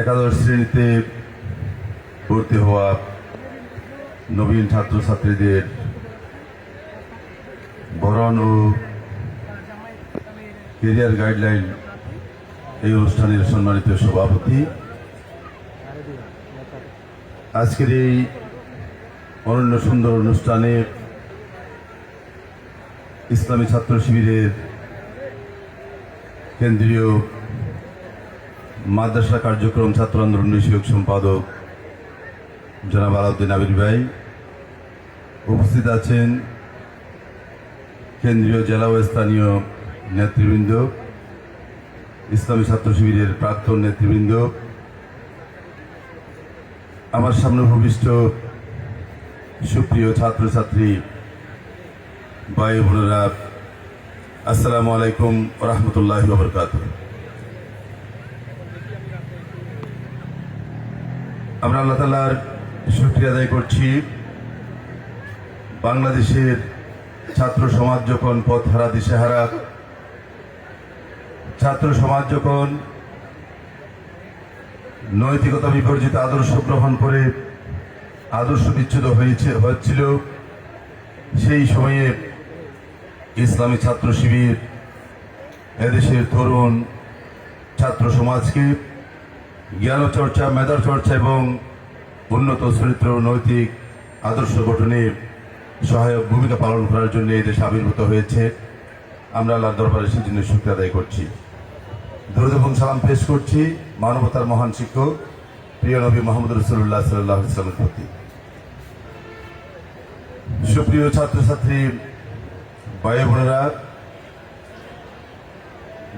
একাদশ শ্রেণীতে ভর্তি হওয়া নবীন ছাত্রছাত্রীদের বরণ ও কেরিয়ার গাইডলাইন এই অনুষ্ঠানের সম্মানিত সভাপতি। আজকের এই অনন্য সুন্দর অনুষ্ঠানে ইসলামী ছাত্র শিবিরের কেন্দ্রীয় মাদ্রাসা কার্যক্রম ছাত্র আন্দোলন বিষয়ক সম্পাদক জনাব আলাউদ্দিন আবির ভাই। উপস্থিত আছেন কেন্দ্রীয় জেলা ও স্থানীয় নেতৃবৃন্দ, ইসলামী ছাত্র শিবিরের প্রাক্তন নেতৃবৃন্দ। আমার সামনে ভূমিষ্ঠ সুপ্রিয় ছাত্রছাত্রী, ভাই বোনেরা আসসালামু আলাইকুম রহমতুল্লাহ বরকাত আমরা আল্লাহ তালার শুক্রিয়া আদায় করছি। বাংলাদেশের ছাত্র সমাজ যখন পথ হারা দিশেহারা, ছাত্র সমাজ যখন নৈতিকতা বিবর্জিত আদর্শ গ্রহণ করে আদর্শ বিচ্ছুত হয়েছে, হচ্ছিল, সেই সময়ে ইসলামী ছাত্র শিবির, এদেশের তরুণ ছাত্র সমাজকে জ্ঞান চর্চা মেধার চর্চা এবং উন্নত চরিত্র নৈতিক আদর্শ গঠনে সহায়ক ভূমিকা পালন করার জন্য এই দেশ আবির্ভূত হয়েছে। আমরা আল্লাহর দরবারে সেই জন্য শুক্রিয়া আদায় করছি। দরুদ এবং সালাম পেশ করছি মানবতার মহান শিক্ষক, প্রিয় নবী মোহাম্মদ রসুল্লাহ সাল্লাহ ইসলামের প্রতি। সুপ্রিয় ছাত্রছাত্রী ভাই বোনেরা,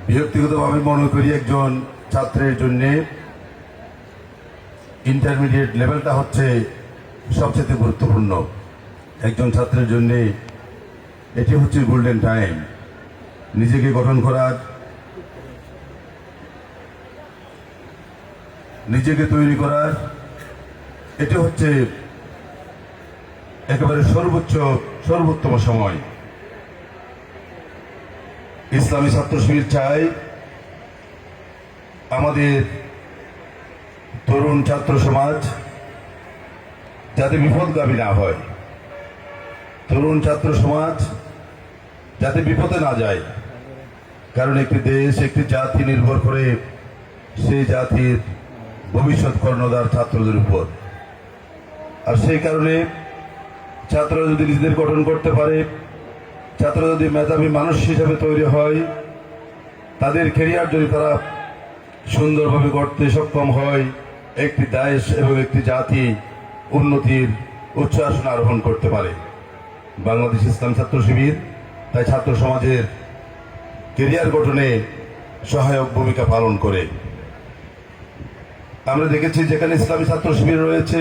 ব্যক্তিগতভাবে মনে করি একজন ছাত্রের জন্য ইন্টারমিডিয়েট লেভেলটা হচ্ছে সবচেয়ে গুরুত্বপূর্ণ। একজন ছাত্রের জন্য এটি হচ্ছে গোল্ডেন টাইম নিজেকে গঠন করার নিজেকে তৈরি করার এটি হচ্ছে একেবারে সর্বোচ্চ, সর্বোত্তম সময়। ইসলামী ছাত্র শিবির চাই। আমাদের তরুণ ছাত্র সমাজ যাতে বিপদগামী না হয়। তরুণ ছাত্র সমাজ যাতে বিপদে না যায়। কারণ একটি দেশ, একটি জাতি নির্ভর করে সেই জাতির ভবিষ্যৎ কর্ণধার ছাত্রদের উপর। আর সেই কারণে ছাত্ররা যদি নিজেদের গঠন করতে পারে ছাত্র যদি মেধাবী মানুষ হিসেবে তৈরি হয়, তাদের কেরিয়ার যদি তারা সুন্দরভাবে গড়তে সক্ষম হয়, একটি দেশ এবং একটি জাতি উন্নতির উচ্চ আসন আরোহণ করতে পারে। বাংলাদেশ ইসলাম ছাত্র শিবির তাই ছাত্র সমাজের কেরিয়ার গঠনে সহায়ক ভূমিকা পালন করে। আমরা দেখেছি যেখানে ইসলামী ছাত্র শিবির রয়েছে,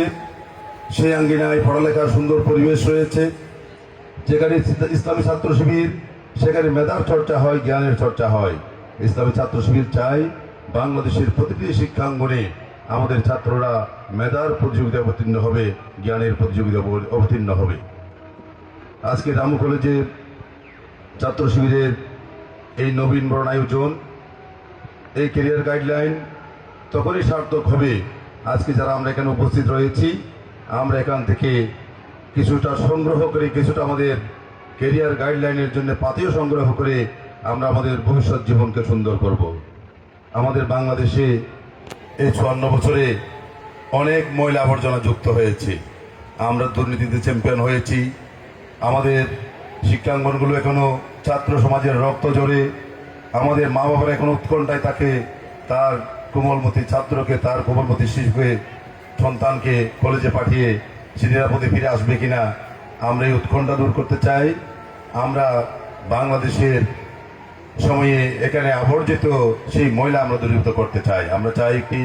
সেই আঙ্গিনায় পড়ালেখার সুন্দর পরিবেশ রয়েছে। যেখানে ইসলামী ছাত্র শিবির, সেখানে মেধার চর্চা হয়, জ্ঞানের চর্চা হয়। ইসলামী ছাত্র শিবির চাই, বাংলাদেশের প্রতিটি শিক্ষাঙ্গনে আমাদের ছাত্ররা মেধার প্রতিযোগিতা অবতীর্ণ হবে, জ্ঞানের প্রতিযোগিতা অবতীর্ণ হবে। আজকে রামু কলেজে ছাত্র শিবিরের এই নবীন বরণ আয়োজন, এই কেরিয়ার গাইডলাইন তখনই সার্থক হবে। আজকে যারা আমরা এখানে উপস্থিত রয়েছি, আমরা এখান থেকে কিছুটা সংগ্রহ করে, কিছুটা আমাদের কেরিয়ার গাইডলাইনের জন্য পাতিও সংগ্রহ করে আমরা আমাদের ভবিষ্যৎ জীবনকে সুন্দর করব। আমাদের বাংলাদেশে এই চুয়ান্ন বছরে অনেক ময়লা আবর্জনা যুক্ত হয়েছে। আমরা দুর্নীতিতে চ্যাম্পিয়ন হয়েছি। আমাদের শিক্ষাঙ্গনগুলো এখনও ছাত্র সমাজের রক্ত জোরে আমাদের মা বাবার এখন উৎকণ্ঠায় তাকে, তার কোমলমতি ছাত্রকে, তার কোমলমতি শিশুকে, সন্তানকে কলেজে পাঠিয়ে সে নিরাপদে ফিরে আসবে কিনা, আমরা এই উৎকণ্ঠা দূর করতে চাই। আমরা বাংলাদেশের সময়ে এখানে আবর্জিত সেই ময়লা আমরা দূরীভূত করতে চাই। আমরা চাই একটি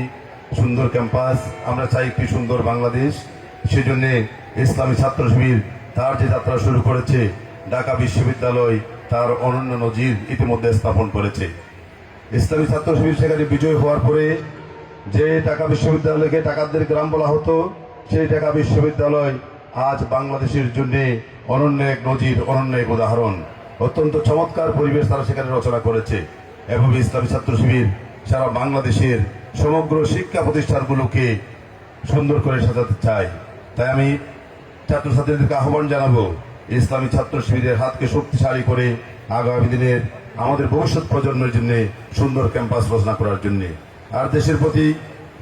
সুন্দর ক্যাম্পাস, আমরা চাই একটি সুন্দর বাংলাদেশ। সেজন্য ইসলামী ছাত্র শিবির তার যে যাত্রা শুরু করেছে, ঢাকা বিশ্ববিদ্যালয় তার অনন্য নজির ইতিমধ্যে স্থাপন করেছে। ইসলামী ছাত্র শিবির সেখানে বিজয় হওয়ার পরে যে ঢাকা বিশ্ববিদ্যালয়কে টাকাদের গ্রাম বলা হতো সেই ঢাকা বিশ্ববিদ্যালয় আজ বাংলাদেশের জন্য অনন্য এক নজির, অনন্য এক উদাহরণ। অত্যন্ত চমৎকার পরিবেশ তারা সেখানে রচনা করেছে। এভাবে ইসলামী ছাত্র শিবির সারা বাংলাদেশের সমগ্র শিক্ষা প্রতিষ্ঠানগুলোকে সুন্দর করে সাজাতে চাই তাই আমি ছাত্রছাত্রীদেরকে আহ্বান জানাব, ইসলামী ছাত্র শিবিরের হাতকে শক্তিশালী করে আগামী দিনের আমাদের ভবিষ্যৎ প্রজন্মের জন্য সুন্দর ক্যাম্পাস রচনা করার জন্য। আর দেশের প্রতি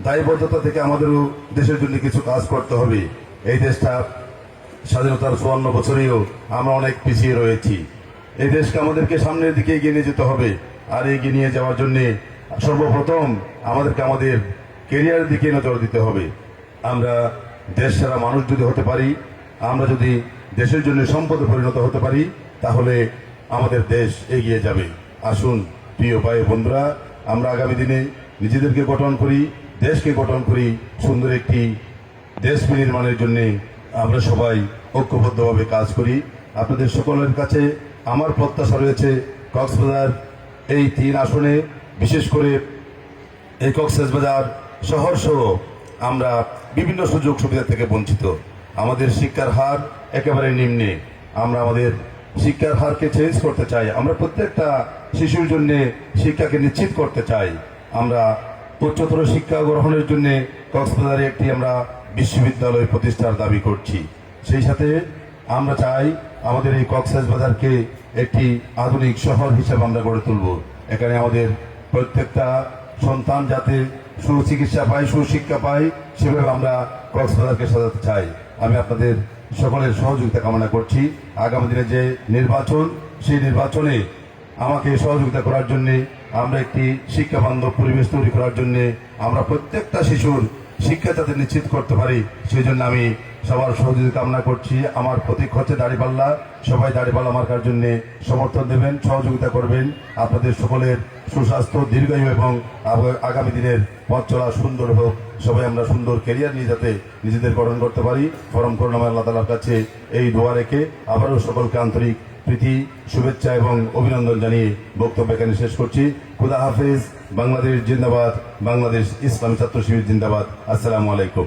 দায়বদ্ধতা থেকে আমাদেরও দেশের জন্য কিছু কাজ করতে হবে। এই দেশটা স্বাধীনতার চুয়ান্ন বছরেও আমরা অনেক পিছিয়ে রয়েছি। এই দেশকে আমাদেরকে সামনের দিকে এগিয়ে নিয়ে যেতে হবে। আর এগিয়ে নিয়ে যাওয়ার জন্যে সর্বপ্রথম আমাদেরকে আমাদের কেরিয়ারের দিকে নজর দিতে হবে। আমরা দেশ ছাড়া মানুষ যদি হতে পারি, আমরা যদি দেশের জন্য সম্পদে পরিণত হতে পারি, তাহলে আমাদের দেশ এগিয়ে যাবে। আসুন, প্রিয় ভাই বন্ধুরা আমরা আগামী দিনে নিজেদেরকে গঠন করি। দেশকে গঠন করি সুন্দর একটি দেশ নির্মাণের জন্যে আমরা সবাই ঐক্যবদ্ধভাবে কাজ করি। আপনাদের সকলের কাছে আমার প্রত্যাশা রয়েছে কক্সবাজার এই তিন আসনে, বিশেষ করে এই কক্সবাজার শহর সহ আমরা বিভিন্ন সুযোগ সুবিধা থেকে বঞ্চিত। আমাদের শিক্ষার হার একেবারে নিম্নে। আমরা আমাদের শিক্ষার হারকে চেঞ্জ করতে চাই। আমরা প্রত্যেকটা শিশুর জন্য শিক্ষাকে নিশ্চিত করতে চাই। আমরা উচ্চতর শিক্ষা গ্রহণের জন্য কক্সবাজারে একটি আমরা বিশ্ববিদ্যালয় প্রতিষ্ঠার দাবি করছি। সেই সাথে আমরা চাই আমাদের এই কক্সবাজারকে একটি আধুনিক শহর হিসেবে আমরা গড়ে তুলব। এখানে আমাদের প্রত্যেকটা সন্তান যাতে সুচিকিৎসা পায়, সুশিক্ষা পায়, সেভাবে আমরা কক্সবাজারকে সাজাতে চাই। আমি আপনাদের সকলের সহযোগিতা কামনা করছি। আগামী দিনে যে নির্বাচন, সেই নির্বাচনে আমাকে সহযোগিতা করার জন্য আমরা একটি শিক্ষা বান্ধব পরিবেশ তৈরি করার জন্য আমরা প্রত্যেকটা শিশুর শিক্ষা যাতে নিশ্চিত করতে পারি, সেই জন্য আমি সবার সহযোগিতা কামনা করছি। আমার প্রতীক হচ্ছে দাঁড়িপাল্লা সবাই দাঁড়িপাল্লা মার্কার জন্য সমর্থন দেবেন, সহযোগিতা করবেন। আপনাদের সকলের সুস্বাস্থ্য দীর্ঘায়ু এবং আগামী দিনের পথ চলা সুন্দর হোক। সবাই আমরা সুন্দর ক্যারিয়ার নিয়ে যাতে নিজেদের গঠন করতে পারি। ফরম করুণাময় আল্লাহ তালার কাছে এই দোয়া রেখে আবারও সকলকে আন্তরিক প্রীতি, শুভেচ্ছা এবং অভিনন্দন জানিয়ে বক্তব্য এখানে শেষ করছি। খুদা হাফিজ, বাংলাদেশ জিন্দাবাদ, বাংলাদেশ ইসলাম ছাত্র শিবির জিন্দাবাদ। আসসালামু আলাইকুম।